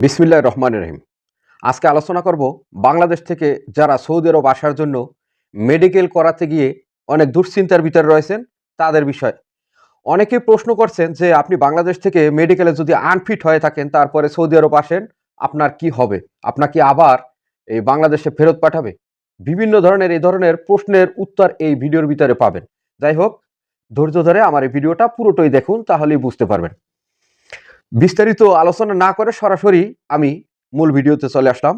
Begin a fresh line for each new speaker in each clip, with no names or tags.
বিসমিল্লাহ রহমান রহিম। আজকে আলোচনা করব বাংলাদেশ থেকে যারা সৌদি আরব আসার জন্য মেডিকেল করাতে গিয়ে অনেক দুশ্চিন্তার ভিতরে রয়েছেন, তাদের বিষয়। অনেকে প্রশ্ন করছেন যে, আপনি বাংলাদেশ থেকে মেডিকেলে যদি আনফিট হয়ে থাকেন, তারপরে সৌদি আরব আসেন, আপনার কি হবে? আপনাকে আবার এই বাংলাদেশে ফেরত পাঠাবে? বিভিন্ন ধরনের, এই ধরনের প্রশ্নের উত্তর এই ভিডিওর ভিতরে পাবেন। যাই হোক, ধৈর্য ধরে আমার এই ভিডিওটা পুরোটাই দেখুন, তাহলেই বুঝতে পারবেন। বিস্তারিত আলোচনা না করে সরাসরি আমি মূল ভিডিওতে চলে আসলাম।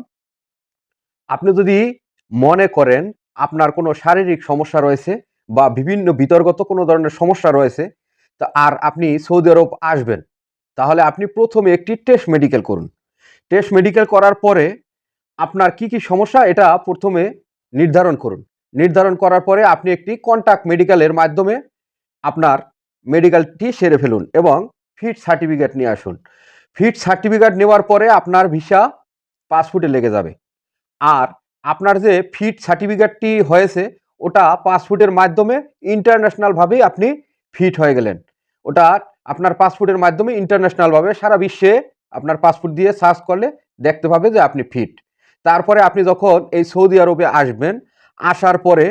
আপনি যদি মনে করেন আপনার কোনো শারীরিক সমস্যা রয়েছে বা বিভিন্ন বিতর্গত কোনো ধরনের সমস্যা রয়েছে, তা আর আপনি সৌদি আরব আসবেন, তাহলে আপনি প্রথমে একটি টেস্ট মেডিকেল করুন। টেস্ট মেডিকেল করার পরে আপনার কি কি সমস্যা এটা প্রথমে নির্ধারণ করুন। নির্ধারণ করার পরে আপনি একটি কন্ট্যাক্ট মেডিকেলের মাধ্যমে আপনার মেডিকেলটি সেরে ফেলুন এবং ফিট সার্টিফিকেট নিয়ে আসুন। ফিট সার্টিফিকেট নেওয়ার পরে আপনার ভিসা পাসপোর্টে লেগে যাবে। আর আপনার যে ফিট সার্টিফিকেটটি হয়েছে, ওটা পাসপোর্টের মাধ্যমে ইন্টারন্যাশনালভাবেই আপনি ফিট হয়ে গেলেন। ওটা আপনার পাসপোর্টের মাধ্যমে ইন্টারন্যাশনালভাবে সারা বিশ্বে আপনার পাসপোর্ট দিয়ে সার্চ করলে দেখতে পাবে যে আপনি ফিট। তারপরে আপনি যখন এই সৌদি আরবে আসবেন, আসার পরে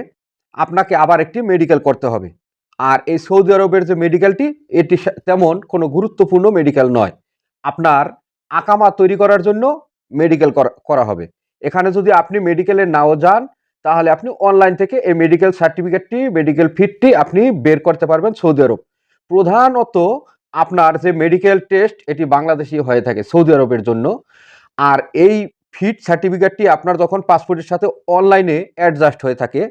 আপনাকে আবার একটি মেডিকেল করতে হবে। আর এই সৌদি আরবের যে মেডিকেলটি এটি তেমন কোনো গুরুত্বপূর্ণ মেডিকেল নয়। আপনার আকামা তৈরি করার জন্য মেডিকেল করা হবে। এখানে যদি আপনি মেডিকেলে নাও যান, তাহলে আপনি অনলাইন থেকে এই মেডিকেল সার্টিফিকেটটি মেডিকেল ফিটটি আপনি বের করতে পারবেন সৌদি আরব। প্রধানত আপনার যে মেডিকেল টেস্ট, এটি বাংলাদেশি হয়ে থাকে সৌদি আরবের জন্য। আর এই ফিট সার্টিফিকেটটি আপনার যখন পাসপোর্টের সাথে অনলাইনে অ্যাডজাস্ট হয়ে থাকে,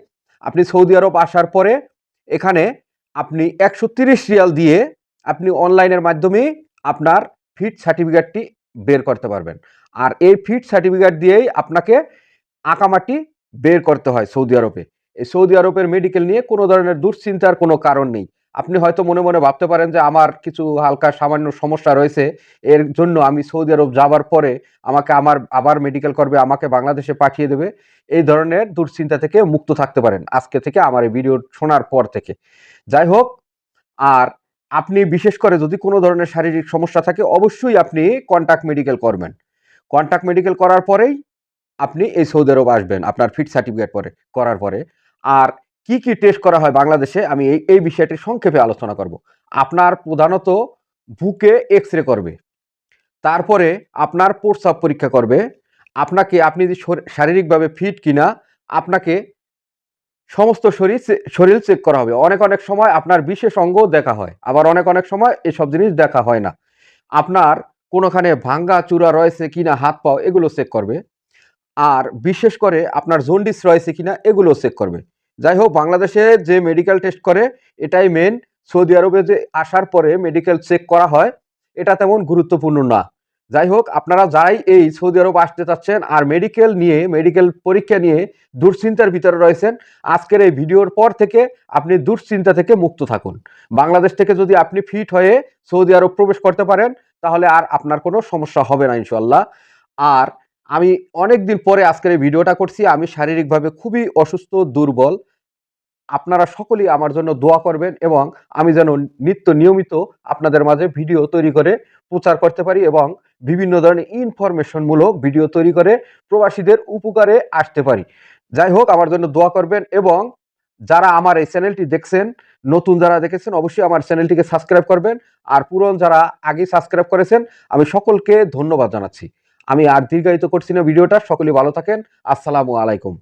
আপনি সৌদি আরব আসার পরে এখানে আপনি একশো তিরিশ রিয়াল দিয়ে আপনি অনলাইনের মাধ্যমে আপনার ফিট সার্টিফিকেটটি বের করতে পারবেন। আর এই ফিট সার্টিফিকেট দিয়েই আপনাকে আঁকামাটি বের করতে হয় সৌদি আরবে। এই সৌদি আরবের মেডিকেল নিয়ে কোনো ধরনের দুশ্চিন্তার কোনো কারণ নেই। আপনি হয়তো মনে মনে ভাবতে পারেন যে আমার কিছু হালকা সামান্য সমস্যা রয়েছে। এর জন্য আমি সৌদি আরব যাবার পরে আমাকে আমার, আবার মেডিকেল করবে, আমাকে বাংলাদেশে পাঠিয়ে দেবে। এই ধরনের দুশ্চিন্তা থেকে মুক্ত থাকতে পারেন আজকে থেকে আমার এই ভিডিও শোনার পর থেকে। যাই হোক, আর আপনি বিশেষ করে যদি কোনো ধরনের শারীরিক সমস্যা থাকে, অবশ্যই আপনি কন্ট্যাক্ট মেডিকেল করবেন। কন্ট্যাক্ট মেডিকেল করার পরেই আপনি এই সৌদি আরব আসবেন, আপনার ফিট সার্টিফিকেট পরে, করার পরে। আর কি কি টেস্ট করা হয় বাংলাদেশে, আমি এই এই বিষয়টি সংক্ষেপে আলোচনা করব। আপনার প্রধানত বুকে এক্স রে করবে, তারপরে আপনার প্রস্রাব পরীক্ষা করবে, আপনাকে, আপনি যদি শর- শারীরিকভাবে ফিট কিনা, আপনাকে সমস্ত শরীর শরীর চেক করা হবে। অনেক অনেক সময় আপনার বিশেষ অঙ্গ দেখা হয়, আবার অনেক অনেক সময় এসব জিনিস দেখা হয় না। আপনার কোনোখানে ভাঙ্গা চূড়া রয়েছে কিনা, হাত পাও, এগুলো চেক করবে। আর বিশেষ করে আপনার জন্ডিস রয়েছে কিনা, এগুলো চেক করবে। যাই হোক, বাংলাদেশে যে মেডিকেল টেস্ট করে, এটাই মেন সৌদি আরবে যে আসার পরে মেডিকেল চেক করা হয়, এটা তেমন গুরুত্বপূর্ণ না। যাই হোক, আপনারা যাই এই সৌদি আরব আসতে চাচ্ছেন আর মেডিকেল নিয়ে মেডিকেল পরীক্ষা নিয়ে দুশ্চিন্তার ভিতরে রয়েছেন, আজকের এই ভিডিওর পর থেকে আপনি দুশ্চিন্তা থেকে মুক্ত থাকুন। বাংলাদেশ থেকে যদি আপনি ফিট হয়ে সৌদি আরব প্রবেশ করতে পারেন, তাহলে আর আপনার কোনো সমস্যা হবে না ইনশাল্লাহ আর আমি অনেক দিন পরে আজকের এই ভিডিওটা করছি, আমি শারীরিকভাবে খুবই অসুস্থ, দুর্বল। আপনারা সকলেই আমার জন্য দোয়া করবেন এবং আমি যেন নিত্য নিয়মিত আপনাদের মাঝে ভিডিও তৈরি করে প্রচার করতে পারি এবং বিভিন্ন ধরনের ইনফরমেশনমূলক ভিডিও তৈরি করে প্রবাসীদের উপকারে আসতে পারি। যাই হোক, আমার জন্য দোয়া করবেন এবং যারা আমার এই চ্যানেলটি দেখছেন, নতুন যারা দেখেছেন, অবশ্যই আমার চ্যানেলটিকে সাবস্ক্রাইব করবেন। আর পুরন যারা আগে সাবস্ক্রাইব করেছেন, আমি সকলকে ধন্যবাদ জানাচ্ছি। আমি আর দীর্ঘায়িত করছি না ভিডিওটা। সকলে ভালো থাকেন। আসসালামু আলাইকুম।